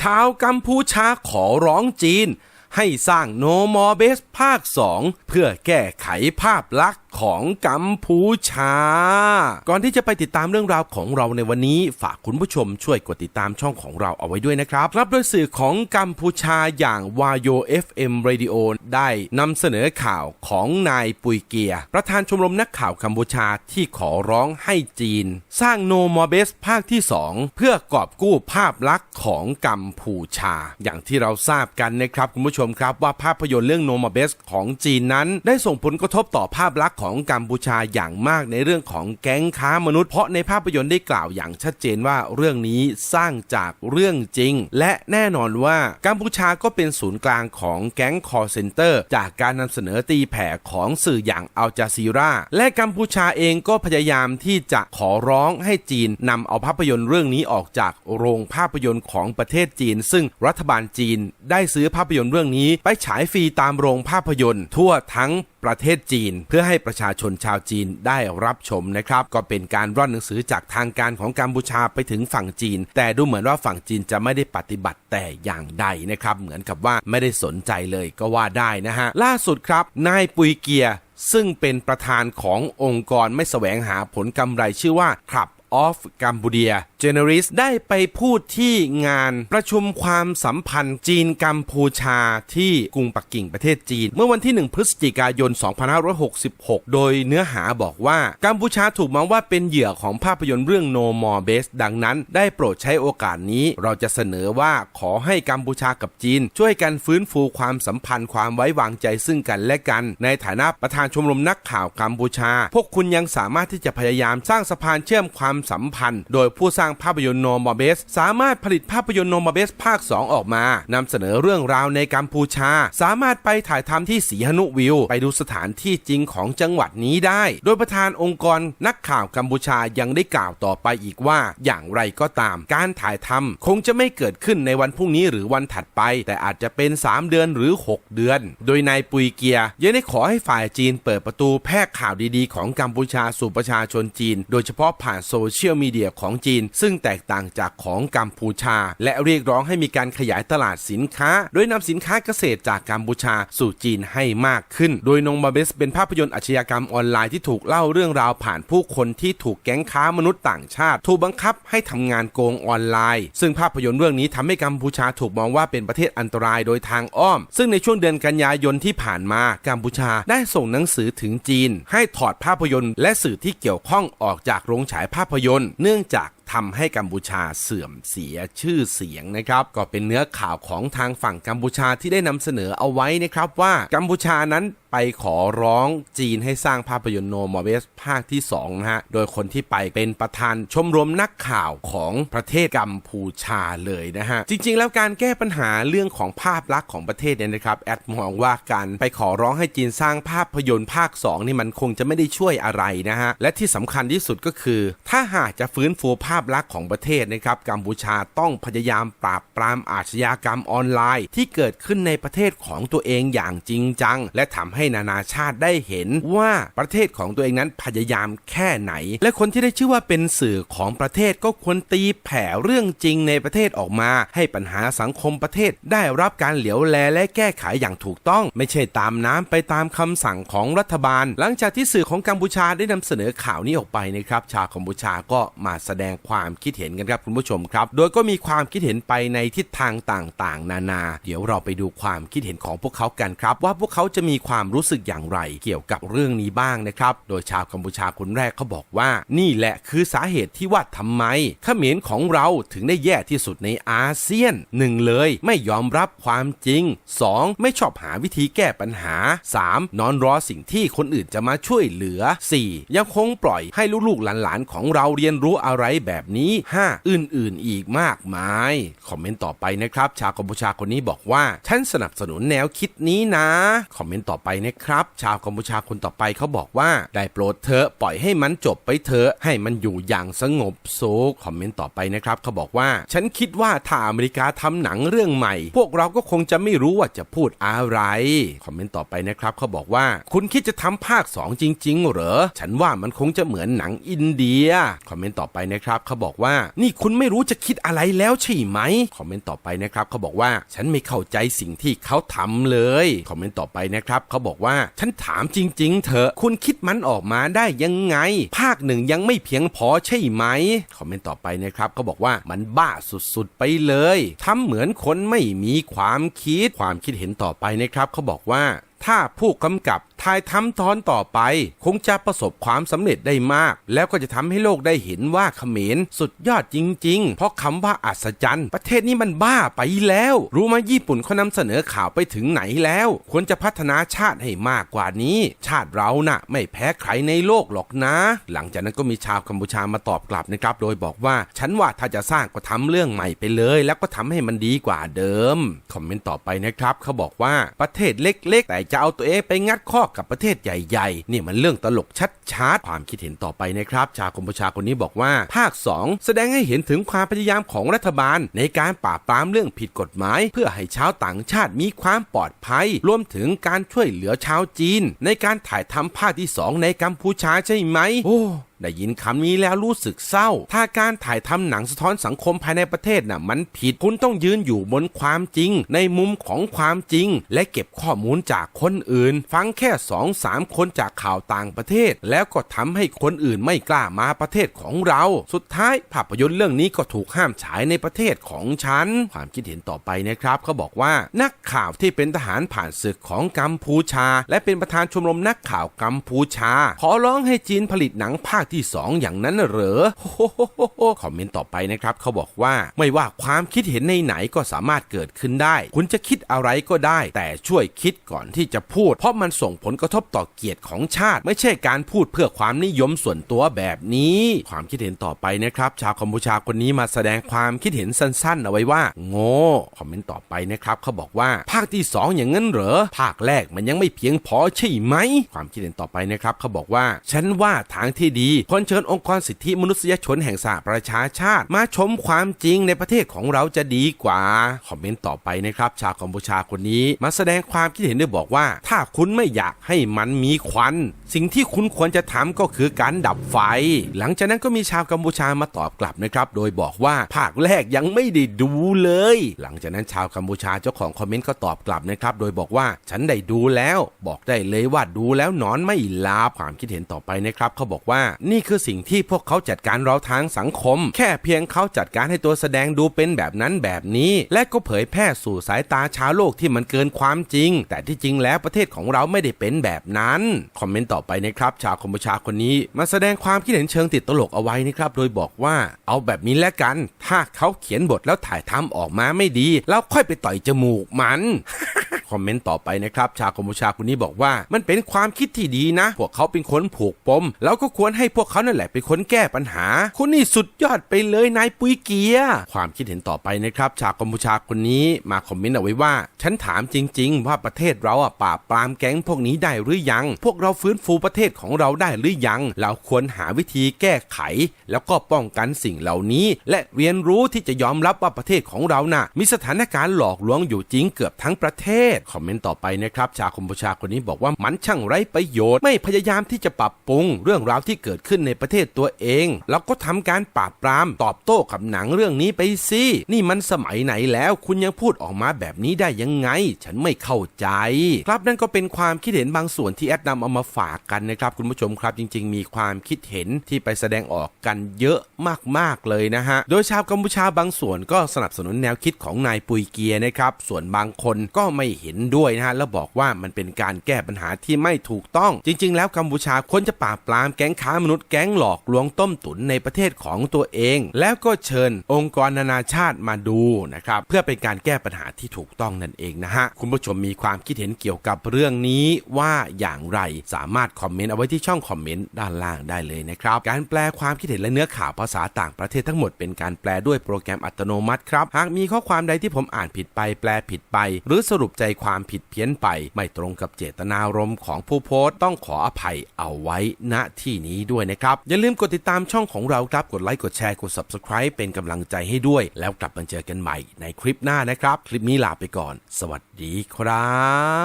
ชาวกัมพูชาขอร้องจีน ให้สร้างโนมอเบสภาค 2 เพื่อแก้ไขภาพลักษณ์ ของกัมพูชา ก่อนที่จะไปติดตามเรื่องราวของเราในวันนี้ ฝากคุณผู้ชมช่วยกดติดตามช่องของเราเอาไว้ด้วยนะครับ รับโดยสื่อของกัมพูชาอย่างวายโย FM Radio ได้นำเสนอข่าวของนายปุยเกีย ประธานชมรมนักข่าวกัมพูชาที่ขอร้องให้จีน สร้างโนมอเบสภาคที่ 2 เพื่อกอบกู้ภาพลักษณ์ของกัมพูชา อย่างที่เราทราบกันนะครับคุณผู้ชมครับว่าภาพยนตร์เรื่องโนมอเบสของจีนนั้น ได้ส่งผลกระทบต่อภาพลักษณ์ของกัมพูชาอย่างมากในเรื่องของแก๊งค้ามนุษย์ เพราะในภาพยนตร์ได้กล่าวอย่างชัดเจนว่าเรื่องนี้สร้างจากเรื่องจริง และแน่นอนว่ากัมพูชาก็เป็นศูนย์กลางของแก๊งคอร์เซนเตอร์ จากการนำเสนอตีแผ่ของสื่ออย่างอัลจาซีราและกัมพูชาเองก็พยายามที่จะขอร้องให้จีนนำเอาภาพยนตร์เรื่องนี้ออกจากโรงภาพยนตร์ของประเทศจีน ซึ่งรัฐบาลจีนได้ซื้อภาพยนตร์เรื่องนี้ ไปฉายฟรีตามโรงภาพยนตร์ ทั่วทั้ง ประเทศจีน เพื่อให้ประชาชนชาวจีนได้รับชมนะครับ ก็เป็นการร่อนหนังสือจากทางการของกัมพูชาไปถึงฝั่งจีน แต่ดูเหมือนว่าฝั่งจีนจะไม่ได้ปฏิบัติแต่อย่างใดนะครับ เหมือนกับว่าไม่ได้สนใจเลยก็ว่าได้นะฮะล่าสุดครับนายปุยเกียซึ่งเป็นประธานขององค์กรไม่แสวงหาผลกำไรชื่อว่าครับ of Cambodia g e n e r i s ได้ไปพูดที่งานประชุมความสัมพันธ์จีนกัมพูชาที่กรุงปักกิ่งประเทศจีน เมื่อวันที่ 1 พฤศจิกายน 2566 โดยเนื้อหาบอกว่ากัมพูชาถูกมองว่าเป็นเหยื่อของภาพยนตร์เรื่อง No More Base ดังนั้น ได้โปรดใช้โอกาสนี้ เราจะเสนอว่าขอให้กัมพูชากับจีน ช่วยกันฟื้นฟูความสัมพันธ์ความไว้วางใจซึ่งกันและกัน ในฐานะประธานชมรมนักข่าวกัมพูชา พวกคุณยังสามารถที่จะพยายามสร้างสะพานเชื่อมความสัมพันธ์ โดยผู้สร้างภาพยนตร์โนมอเบส สามารถผลิตภาพยนตร์โนมอเบสภาค 2 ออกมานำเสนอเรื่องราวในกัมพูชา สามารถไปถ่ายทำที่สีหนุวิว ไปดูสถานที่จริงของจังหวัดนี้ได้ โดยประธานองค์กรนักข่าวกัมพูชายังได้กล่าวต่อไปอีกว่า อย่างไรก็ตาม การถ่ายทำคงจะไม่เกิดขึ้นในวันพรุ่งนี้หรือวันถัดไป แต่อาจจะเป็น 3 เดือนหรือ 6 เดือน โดยนายปุยเกียยังได้ขอให้ฝ่ายจีนเปิดประตูแพร่ข่าวดีๆ ของกัมพูชาสู่ประชาชนจีน โดยเฉพาะผ่านโซเชียลมีเดียของจีนซึ่งแตกต่างจากของกัมพูชา และเรียกร้องให้มีการขยายตลาดสินค้า โดยนำสินค้าเกษตรจากกัมพูชาสู่จีนให้มากขึ้น โดยนงบาเบสเป็นภาพยนตร์อาชญากรรมออนไลน์ที่ถูกเล่าเรื่องราวผ่านผู้คนที่ถูกแก๊งค้ามนุษย์ต่างชาติ ถูกบังคับให้ทำงานโกงออนไลน์ ซึ่งภาพยนตร์เรื่องนี้ทำให้กัมพูชาถูกมองว่าเป็นประเทศอันตรายโดยทางอ้อม ซึ่งในช่วงเดือนกันยายนที่ผ่านมากัมพูชาได้ส่งหนังสือถึงจีน ให้ถอดภาพยนตร์ และสื่อที่เกี่ยวข้องออกจากโรงฉายภาพยนตร์ เนื่องจากทำให้กัมพูชาเสื่อมเสียชื่อเสียงนะครับ ก็เป็นเนื้อข่าวของทางฝั่งกัมพูชาที่ได้นำเสนอเอาไว้นะครับว่ากัมพูชานั้น ไปขอร้องจีนให้สร้างภาพยนตร์โนมอเบสภาคที่2นะฮะ โดยคนที่ไปเป็นประธานชมรมนักข่าวของประเทศกัมพูชาเลยนะฮะ จริง ๆ แล้วการแก้ปัญหาเรื่องของภาพลักษณ์ของประเทศเนี่ยนะครับแอดมองว่าการไปขอร้องให้จีนสร้างภาพยนตร์ภาค 2 นี่มันคงจะไม่ได้ช่วยอะไรนะฮะ และที่สำคัญที่สุดก็คือ ถ้าหากจะฟื้นฟูภาพลักษณ์ของประเทศนะครับกัมพูชาต้องพยายามปราบปรามอาชญากรรมออนไลน์ ที่เกิดขึ้นในประเทศของตัวเองอย่างจริงจัง และทำให้ให้นานาชาติได้เห็นว่าประเทศของตัวเองนั้นพยายามแค่ไหน และคนที่ได้ชื่อว่าเป็นสื่อของประเทศก็ควรตีแผ่เรื่องจริงในประเทศออกมา ให้ปัญหาสังคมประเทศได้รับการเหลียวแลและแก้ไขอย่างถูกต้อง ไม่ใช่ตามน้ำไปตามคำสั่งของรัฐบาล หลังจากที่สื่อของกัมพูชาได้นำเสนอข่าวนี้ออกไปนะครับ ชาวกัมพูชาก็มาแสดงความคิดเห็นกันครับคุณผู้ชมครับ โดยก็มีความคิดเห็นไปในทิศทางต่างๆ นานา เดี๋ยวเราไปดูความคิดเห็นของพวกเขากันครับ ว่าพวกเขาจะมีความรู้สึกอย่างไร เกี่ยวกับเรื่องนี้บ้างนะครับ โดยชาวกัมพูชาคนแรกเขาบอกว่า นี่แหละคือสาเหตุที่ว่าทำไมเขมรของเราถึงได้แย่ที่สุดในอาเซียน 1 เลย ไม่ยอมรับความจริง 2. ไม่ชอบหาวิธีแก้ปัญหา 3. นอนรอสิ่งที่คนอื่นจะมาช่วยเหลือ 4. ยังคงปล่อยให้ลูกๆหลานๆของเราเรียนรู้อะไรแบบนี้ 5. อื่นๆอีกมากมาย คอมเมนต์ต่อไปนะครับ ชาวกัมพูชาคนนี้บอกว่า ฉันสนับสนุนแนวคิดนี้นะ คอมเมนต์ต่อไปนะครับ ชาวกัมพูชาคนต่อไปเขาบอกว่า ได้โปรดเถอะปล่อยให้มันจบไปเถอะให้มันอยู่อย่างสงบสุขคอมเมนต์ต่อไปนะครับเขาบอกว่า ฉันคิดว่าถ้าอเมริกาทำหนังเรื่องใหม่ พวกเราก็คงจะไม่รู้ว่าจะพูดอะไรคอมเมนต์ต่อไปนะครับเขาบอกว่า คุณคิดจะทำภาค 2 จริง ๆ เหรอ ฉันว่ามันคงจะเหมือนหนังอินเดียคอมเมนต์ต่อไปนะครับเขาบอกว่า นี่คุณไม่รู้จะคิดอะไรแล้วใช่ไหมคอมเมนต์ต่อไปนะครับเขาบอกว่า ฉันไม่เข้าใจสิ่งที่เขาทำเลยคอมเมนต์ต่อไปนะครับเขาบอกว่า ฉันถามจริง ๆ เถอะ คุณคิดมันออกมาได้ยังไง ภาคหนึ่งยังไม่เพียงพอใช่ไหม คอมเมนต์ต่อไปนะครับเขาบอกว่ามันบ้าสุดๆไปเลยทำเหมือนคนไม่มีความคิด ความคิดเห็นต่อไปนะครับเขาบอกว่า ถ้าผู้กำกับถ่ายทำตอนต่อไป คงจะประสบความสำเร็จได้มาก แล้วก็จะทำให้โลกได้เห็นว่าเขมรสุดยอดจริง ๆ เพราะคำว่าอัศจรรย์ประเทศนี้มันบ้าไปแล้ว รู้ไหมญี่ปุ่นเขานำเสนอข่าวไปถึงไหนแล้ว ควรจะพัฒนาชาติให้มากกว่านี้ ชาติเราน่ะ ไม่แพ้ใครในโลกหรอกนะ หลังจากนั้นก็มีชาวกัมพูชามาตอบกลับนะครับ โดยบอกว่าฉันว่าถ้าจะสร้างก็ทำเรื่องใหม่ไปเลย แล้วก็ทำให้มันดีกว่าเดิม คอมเมนต์ต่อไปนะครับเขาบอกว่าประเทศเล็ก ๆ แต่จจะเอาตัวเองไปงัดข้อกับประเทศใหญ่ๆ นี่มันเรื่องตลกชัดๆ ความคิดเห็นต่อไปนะครับ ชาวกัมพูชาคนนี้บอกว่า ภาค 2 แสดงให้เห็นถึงความพยายามของรัฐบาล ในการปราบปรามเรื่องผิดกฎหมาย เพื่อให้ชาวต่างชาติมีความปลอดภัย รวมถึงการช่วยเหลือชาวจีน ในการถ่ายทำภาคที่ 2 ในกัมพูชาใช่ไหม โอ้ได้ยินคำนี้แล้วรู้สึกเศร้า ถ้าการถ่ายทำหนังสะท้อนสังคมภายในประเทศน่ะมันผิด คุณต้องยืนอยู่บนความจริง ในมุมของความจริง และเก็บข้อมูลจากคนอื่น ฟังแค่สองสามคนจากข่าวต่างประเทศ แล้วก็ทำให้คนอื่นไม่กล้ามาประเทศของเรา สุดท้ายภาพยนตร์เรื่องนี้ก็ถูกห้ามฉายในประเทศของฉัน ความคิดเห็นต่อไปนะครับเขาบอกว่านักข่าวที่เป็นทหารผ่านศึกของกัมพูชา และเป็นประธานชมรมนักข่าวกัมพูชา ขอร้องให้จีนผลิตหนังภาคที่ 2 อย่างนั้นเหรอโอ้โหคอมเมนต์ต่อไปนะครับเขาบอกว่าไม่ว่าความคิดเห็นในไหนก็สามารถเกิดขึ้นได้ คุณจะคิดอะไรก็ได้ แต่ช่วยคิดก่อนที่จะพูด เพราะมันส่งผลกระทบต่อเกียรติของชาติ ไม่ใช่การพูดเพื่อความนิยมส่วนตัวแบบนี้ ความคิดเห็นต่อไปนะครับ ชาวกัมพูชาคนนี้มาแสดงความคิดเห็นสั้นๆ เอาไว้ว่า โง่คอมเมนต์ต่อไปนะครับเขาบอกว่าภาคที่ 2 อย่างนั้นเหรอภาคแรกมันยังไม่เพียงพอใช่ไหม ความคิดเห็นต่อไปนะครับเขาบอกว่า ฉันว่าทางที่ดีควรเชิญองค์กรสิทธิมนุษยชนแห่งสหประชาชาติ มาชมความจริงในประเทศของเราจะดีกว่า คอมเมนต์ต่อไปนะครับ ชาวกัมพูชาคนนี้มาแสดงความคิดเห็นโดยบอกว่า ถ้าคุณไม่อยากให้มันมีควัน สิ่งที่คุณควรจะทำก็คือการดับไฟ หลังจากนั้นก็มีชาวกัมพูชามาตอบกลับนะครับ โดยบอกว่าภาคแรกยังไม่ได้ดูเลย หลังจากนั้นชาวกัมพูชาเจ้าของคอมเมนต์ก็ตอบกลับนะครับ โดยบอกว่าฉันได้ดูแล้ว บอกได้เลยว่าดูแล้วนอนไม่หลับความคิดเห็นต่อไปนะครับเขาบอกว่านี่คือสิ่งที่พวกเขาจัดการเราทางสังคม แค่เพียงเขาจัดการให้ตัวแสดงดูเป็นแบบนั้นแบบนี้ และก็เผยแพร่สู่สายตาชาวโลกที่มันเกินความจริง แต่ที่จริงแล้วประเทศของเราไม่ได้เป็นแบบนั้น คอมเมนต์ต่อไปนะครับ ชาวกัมพูชาคนนี้มาแสดงความคิดเห็นเชิงติดตลกเอาไว้นะครับ โดยบอกว่าเอาแบบนี้แล้วกัน ถ้าเขาเขียนบทแล้วถ่ายทำออกมาไม่ดี แล้วค่อยไปต่อยจมูกมัน อมเมนต์ต่อไปนะครับ ชาวกัมพูชาคนนี้บอกว่า มันเป็นความคิดที่ดีนะ พวกเขาเป็นคนผูกปม แล้วก็ควรให้พวกเขานั่นแหละเป็นคนแก้ปัญหาคุณนี่สุดยอดไปเลยนายปุยเกียร์ความคิดเห็นต่อไปนะครับ ชาวกัมพูชาคนนี้มาคอมเมนต์เอาไว้ว่า ฉันถามจริง ๆ ว่าประเทศเราอะปราบปรามแก๊งพวกนี้ได้หรือยัง พวกเราฟื้นฟูประเทศของเราได้หรือยัง เราควรหาวิธีแก้ไข แล้วก็ป้องกันสิ่งเหล่านี้ และเรียนรู้ที่จะยอมรับว่าประเทศของเราน่ะมีสถานการณ์หลอกลวงอยู่จริงเกือบทั้งประเทศคอมเมนต์ต่อไปนะครับ ชาวกัมพูชาคนนี้บอกว่ามันช่างไร้ประโยชน์ ไม่พยายามที่จะปรับปรุง เรื่องราวที่เกิดขึ้นในประเทศตัวเอง แล้วก็ทำการปราบปรามตอบโต้กับหนังเรื่องนี้ไปสินี่มันสมัยไหนแล้ว คุณยังพูดออกมาแบบนี้ได้ยังไง ฉันไม่เข้าใจ ครับนั่นก็เป็นความคิดเห็นบางส่วนที่แอดนำเอามาฝากกันนะครับ คุณผู้ชมครับจริง ๆ มีความคิดเห็นที่ไปแสดงออกกันเยอะมากๆเลยนะฮะโดยชาวกัมพูชาบางส่วนก็สนับสนุนแนวคิดของนายปุยเกียนะครับส่วนบางคนก็ไม่เห็นด้วยนะฮะแล้วบอกว่ามันเป็นการแก้ปัญหาที่ไม่ถูกต้อง จริง ๆ แล้วกัมพูชาควรจะปราบปรามแก๊งค้ามนุษย์แก๊งหลอกลวงต้มตุ๋นในประเทศของตัวเอง แล้วก็เชิญองค์กรนานาชาติมาดูนะครับเพื่อเป็นการแก้ปัญหาที่ถูกต้องนั่นเองนะฮะคุณผู้ชมมีความคิดเห็นเกี่ยวกับเรื่องนี้ว่าอย่างไรสามารถคอมเมนต์เอาไว้ที่ช่องคอมเมนต์ด้านล่างได้เลยนะครับการแปลความคิดเห็นและเนื้อข่าวภาษาต่างประเทศทั้งหมดเป็นการแปลด้วยโปรแกรมอัตโนมัติครับหากมีข้อความใดที่ผมอ่านผิดไปแปลผิดไป หรือสรุปใจความผิดเพี้ยนไป ไม่ตรงกับเจตนารมณ์ของผู้โพสต์ต้องขออภัยเอาไว้ณที่นี้ด้วยนะครับ อย่าลืมกดติดตามช่องของเราครับ กดไลค์กดแชร์กด Subscribe เป็นกำลังใจให้ด้วย แล้วกลับมาเจอกันใหม่ในคลิปหน้านะครับ คลิปนี้ลาไปก่อน สวัสดีครับ